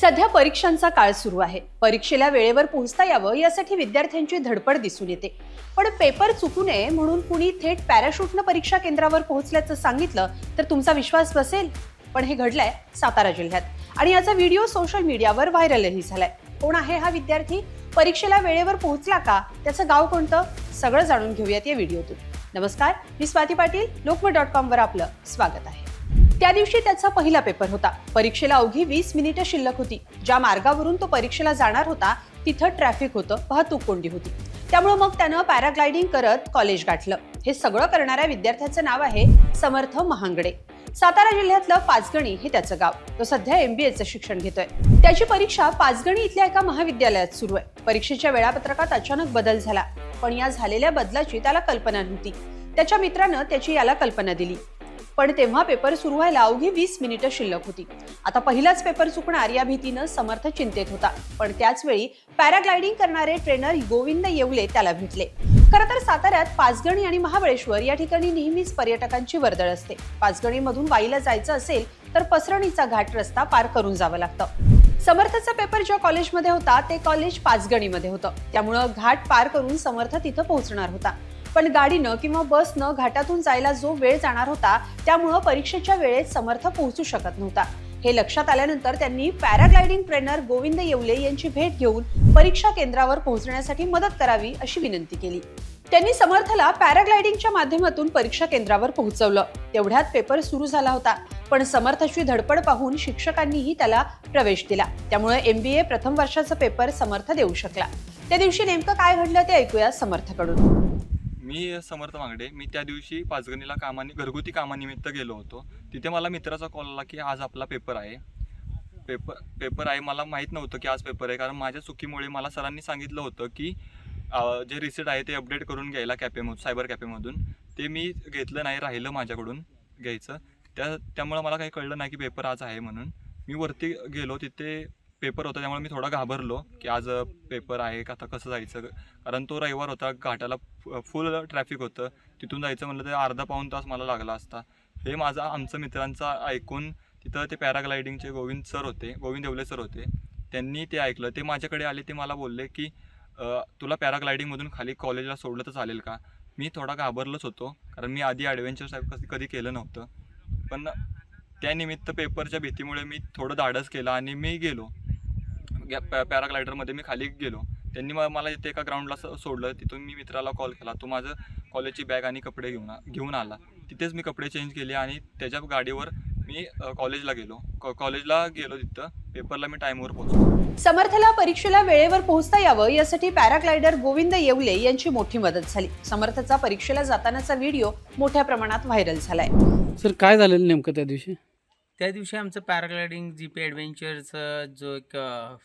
सध्या परीक्षांचा काळ सुरू आहे. परीक्षेला वेळेवर पोहोचता यावं यासाठी विद्यार्थ्यांची धडपड दिसून येते. पण पेपर चुकू नये म्हणून कुणी थेट पॅराशूटनं परीक्षा केंद्रावर पोहोचल्याचं सांगितलं तर तुमचा विश्वास बसेल? पण हे घडलंय सातारा जिल्ह्यात. आणि याचा व्हिडिओ सोशल मीडियावर व्हायरलही झालाय. कोण आहे हा विद्यार्थी? परीक्षेला वेळेवर पोहोचला का? त्याचं गाव कोणतं? सगळं जाणून घेऊयात या व्हिडिओतून. नमस्कार मी स्वाती पाटील लोकमत डॉट कॉमवर आपलं स्वागत आहे. त्या दिवशी त्याचा पहिला पेपर होता. परीक्षेला अवघी वीस मिनिटं शिल्लक होती. ज्या मार्गावरून तो परीक्षेला जाणार होता तिथं ट्रॅफिक होतं वाहतूक कोंडी होती. त्यामुळे मग त्यानं पॅराग्लायडिंग करत कॉलेज गाठलं. हे सगळं करणाऱ्या विद्यार्थ्याचं नाव आहे समर्थ महांगडे. सातारा जिल्ह्यातलं पाचगणी हे त्याचं गाव. तो सध्या एमबीएचं शिक्षण घेतोय. त्याची परीक्षा पाचगणी इथल्या एका महाविद्यालयात सुरू आहे. परीक्षेच्या वेळापत्रकात अचानक बदल झाला. पण या झालेल्या बदलाची त्याला कल्पना नव्हती. त्याच्या मित्रानं त्याची याला कल्पना दिली. पण तेव्हा पेपर सुरू व्हायला अवघी वीस मिनिटं शिल्लक होती. आता पहिलाच पेपर चुकणार या भीतीनं समर्थ चिंतेत होता. पण त्याचवेळी पॅराग्लायडिंग करणारे ट्रेनर गोविंद येवले त्याला भेटले. खरं तर साताऱ्यात पाचगणी आणि महाबळेश्वर या ठिकाणी नेहमीच पर्यटकांची वर्दळ असते. पाचगणीमधून वाईला जायचं असेल तर पसरणीचा घाट रस्ता पार करून जावं लागतं. समर्थचा पेपर ज्या कॉलेजमध्ये होता ते कॉलेज पाचगणीमध्ये होतं. त्यामुळं घाट पार करून समर्थ तिथं पोहोचणार होता. पण गाडीनं किंवा बसनं घाटातून जायला जो वेळ जाणार होता त्यामुळं परीक्षेच्या वेळेत समर्थ पोहोचू शकत नव्हता. हे लक्षात आल्यानंतर त्यांनी पॅराग्लायडिंग ट्रेनर गोविंद येवले यांची भेट घेऊन परीक्षा केंद्रावर पोहोचण्यासाठी मदत करावी अशी विनंती केली. त्यांनी समर्थला पॅराग्लायडिंगच्या माध्यमातून परीक्षा केंद्रावर पोहोचवलं. तेवढ्यात पेपर सुरू झाला होता पण समर्थाची धडपड पाहून शिक्षकांनीही त्याला प्रवेश दिला. त्यामुळे एमबीए प्रथम वर्षाचा पेपर समर्थ देऊ शकला. त्या दिवशी नेमकं काय घडलं ते ऐकूया समर्थकडून. मी समर्थ मांगडे मी त्या दिवशी पाचगणीला कामानी घरगुती कामानिमित्त गेलो होतो. तिथे मला मित्राचा कॉल आला की आज आपला पेपर आहे. पेपर पेपर आहे. मला माहीत नव्हतं की आज पेपर आहे. कारण माझ्या चुकीमुळे मला सरांनी सांगितलं होतं की जे रिसिट आहे ते अपडेट करून घ्यायला कॅफेमधून सायबर कॅफेमधून ते मी घेतलं नाही राहिलं माझ्याकडून घ्यायचं. त्या त्यामुळं मला काही कळलं नाही की पेपर आज आहे म्हणून. मी वरती गेलो. तिथे पेपर होता त्यामुळे मी थोडा घाबरलो की आज पेपर आहे का आता कसं जायचं? कारण तो रविवार होता घाटाला फुल ट्रॅफिक होतं. तिथून जायचं म्हणलं तर अर्धा पाऊण तास मला लागला असता. हे माझा आमचं मित्रांचा ऐकून तिथं ते पॅराग्लायडिंगचे गोविंद सर होते गोविंद देवले सर होते. त्यांनी ते ऐकलं. ते माझ्याकडे आले ते मला बोलले की तुला पॅराग्लायडिंगमधून खाली कॉलेजला सोडलं तर चालेल का? मी थोडा घाबरलोच होतो कारण मी आधी ॲडव्हेंचर टाईप कधी कधी केलं नव्हतं. पण त्यानिमित्त पेपरच्या भीतीमुळे मी थोडं धाडस केलं आणि मी गेलो. गॅ- पॅ पॅराग्लायडरमध्ये मी खाली गेलो. त्यांनी मला इथे एका ग्राउंडला सोडलं. तिथून मी मित्राला कॉल केला. तो माझं कॉलेजची बॅग आणि कपडे घेऊन घेऊन आला. तिथेच मी कपडे चेंज केले आणि त्याच्या गाडीवर मी कॉलेजला गेलो. कॉलेजला गेलो तिथं. पेपरला मी टाईमवर पोहोचलो. समर्थला परीक्षेला वेळेवर पोहोचता यावं यासाठी पॅराग्लायडर गोविंद येवले यांची मोठी मदत झाली. समर्थचा परीक्षेला जातानाचा व्हिडिओ मोठ्या प्रमाणात व्हायरल झालाय. सर काय झालेलं नेमकं त्या दिवशी? त्या दिवशी आमचं पॅराग्लायडिंग जी पी जो एक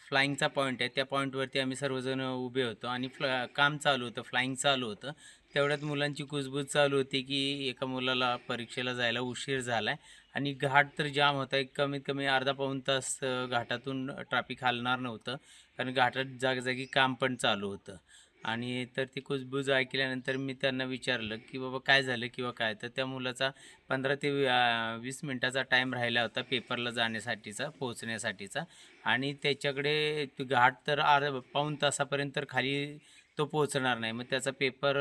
फ्लाईंगचा पॉईंट आहे त्या पॉईंटवरती आम्ही सर्वजण उभे होतो आणि फ्ला काम चालू होतं फ्लाईंग चालू होतं. तेवढ्यात मुलांची कुजबूज चालू होती की एका मुलाला परीक्षेला जायला उशीर झाला आहे आणि घाट तर जाम होता. एक कमीत कमी अर्धा पाऊण तास घाटातून ट्रॅफिक हलणार नव्हतं. कारण घाटात जागजागी काम पण चालू होतं. आणि तर ती कुजबूज ऐकल्यानंतर मी त्यांना विचारलं की बाबा काय झालं किंवा काय? तर त्या मुलाचा पंधरा ते वीस मिनटाचा टाईम राहिला होता पेपरला जाण्यासाठीचा पोहोचण्यासाठीचा. आणि त्याच्याकडे घाट तर आर पाऊण तासापर्यंत तर खाली तो पोहोचणार नाही. मग त्याचा पेपर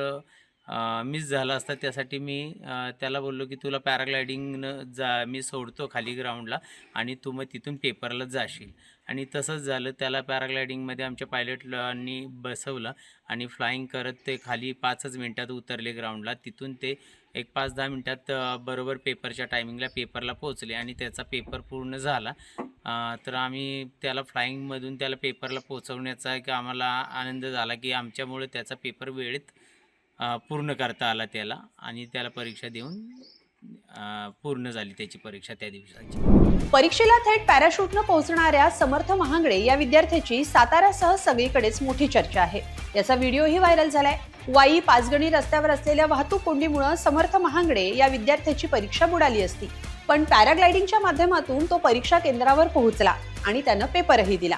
मिस झाला असता त्यासाठी मी त्याला बोललो की तुला पॅराग्लायडिंगनं जा मी सोडतो खाली ग्राउंडला आणि तू मग तिथून पेपरला जाशील. आणि तसंच झालं त्याला पॅराग्लायडिंगमध्ये आमच्या पायलटनी बसवलं आणि फ्लाईंग करत ते खाली पाचच मिनटात उतरले ग्राउंडला. तिथून ते एक पाच दहा मिनटात बरोबर पेपरच्या टायमिंगला पेपरला पोहोचले आणि त्याचा पेपर पूर्ण झाला. तर आम्ही त्याला फ्लाईंगमधून त्याला पेपरला पोहोचवण्याचा एक आम्हाला आनंद झाला की आमच्यामुळे त्याचा पेपर वेळेत पूर्ण करता आला त्याला आणि त्याला परीक्षा देऊन पूर्ण झाली त्याची परीक्षा त्या दिवसाची. परीक्षेला थेट पॅराशूटनं पोहोचणाऱ्या समर्थ महांगडे या विद्यार्थ्याची साताऱ्यासह सगळीकडेच मोठी चर्चा आहे. याचा व्हिडिओही व्हायरल झालाय. वाई पाचगणी रस्त्यावर असलेल्या वाहतूक कोंडीमुळे समर्थ महांगडे या विद्यार्थ्याची परीक्षा बुडाली असती. पण पॅराग्लायडिंगच्या माध्यमातून तो परीक्षा केंद्रावर पोहोचला आणि त्यानं पेपरही दिला.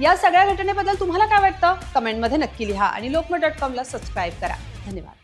या सगळ्या घटनेबद्दल तुम्हाला काय वाटतं? कमेंटमध्ये नक्की लिहा आणि लोकमत डॉट कॉमला सबस्क्राईब करा. धन्यवाद